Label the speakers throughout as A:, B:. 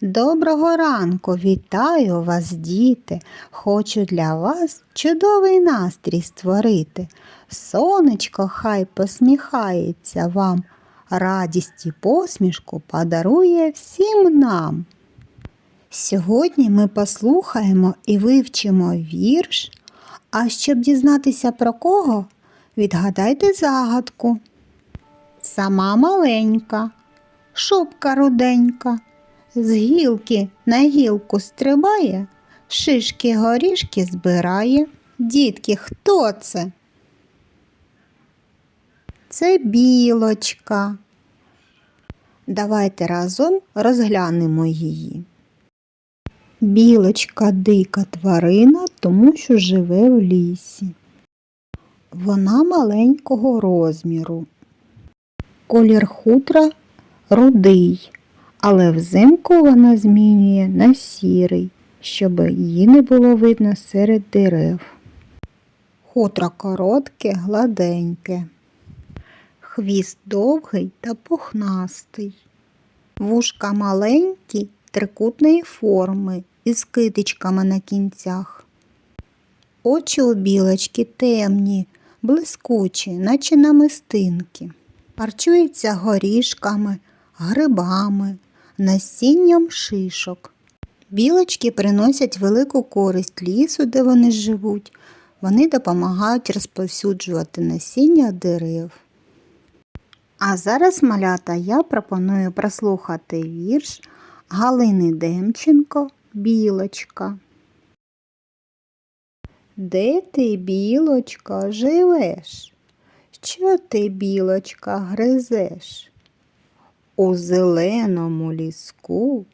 A: Доброго ранку, вітаю вас, діти. Хочу для вас чудовий настрій створити. Сонечко хай посміхається вам, радість і посмішку подарує всім нам. Сьогодні ми послухаємо і вивчимо вірш. А щоб дізнатися про кого, відгадайте загадку. Сама маленька, шубка руденька, з гілки на гілку стрибає, шишки горішки збирає. Дітки, хто це? Це білочка. Давайте разом розглянемо її. Білочка дика тварина, тому що живе в лісі. Вона маленького розміру. Колір хутра рудий, але взимку вона змінює на сірий, щоб її не було видно серед дерев. Хутро коротке, гладеньке. Хвіст довгий та пухнастий. Вушка маленькі, трикутної форми із китичками на кінцях. Очі у білочки темні, блискучі, наче намистинки. Харчується горішками, грибами, насінням шишок. Білочки приносять велику користь лісу, де вони живуть. Вони допомагають розповсюджувати насіння дерев. А зараз, малята, я пропоную прослухати вірш Галини Демченко Білочка. Де ти, білочка, живеш? Що ти, білочка, гризеш? У зеленому ліску,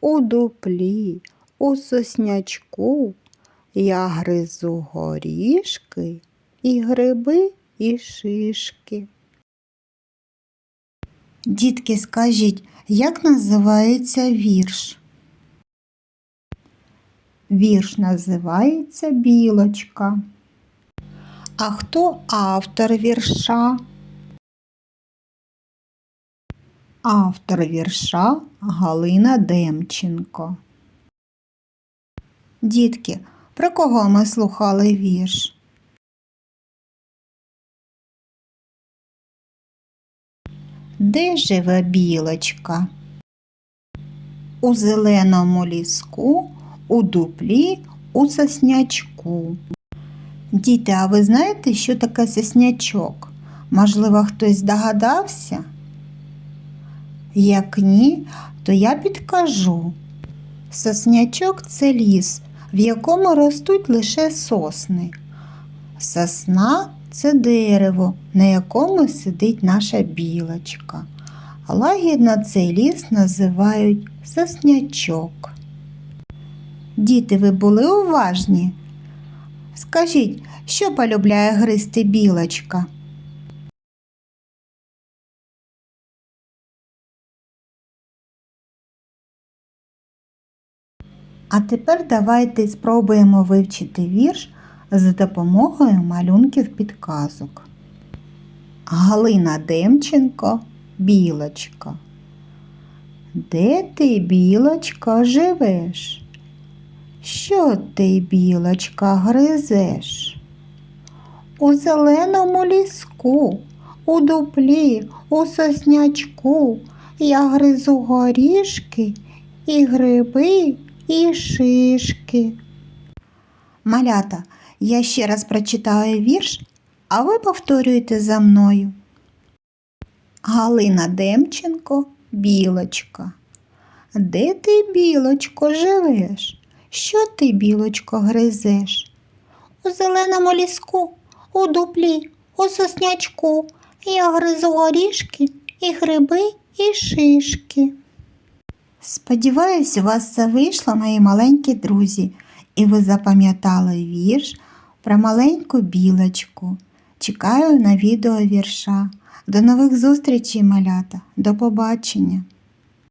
A: у дуплі, у соснячку я гризу горішки і гриби, і шишки. Дітки, скажіть, як називається вірш? Вірш називається Білочка. А хто автор вірша? Автор вірша Галина Демченко. Дітки, про кого ми слухали вірш? Де живе білочка? У зеленому ліску, у дуплі, у соснячку. Діти, а ви знаєте, що таке соснячок? Можливо, хтось здогадався? Як ні, то я підкажу. Соснячок це ліс, в якому ростуть лише сосни. Сосна це дерево, на якому сидить наша білочка. Лагідно цей ліс називають соснячок. Діти, ви були уважні? Скажіть, що полюбляє гризти білочка? А тепер давайте спробуємо вивчити вірш за допомогою малюнків підказок. Галина Демченко Білочка. Де ти, білочка, живеш? Що ти, білочка, гризеш? У зеленому ліску, у дуплі, у соснячку я гризу горішки і гриби, і шишки. Малята, я ще раз прочитаю вірш, а ви повторюєте за мною. Галина Демченко Білочка. Де ти, білочко, живеш? Що ти, білочко, гризеш? У зеленому ліску, у дуплі, у соснячку я гризу горішки і гриби, і шишки. Сподіваюсь, у вас це вийшло, мої маленькі друзі, і ви запам'ятали вірш про маленьку білочку. Чекаю на відео вірша. До нових зустрічей, малята. До побачення!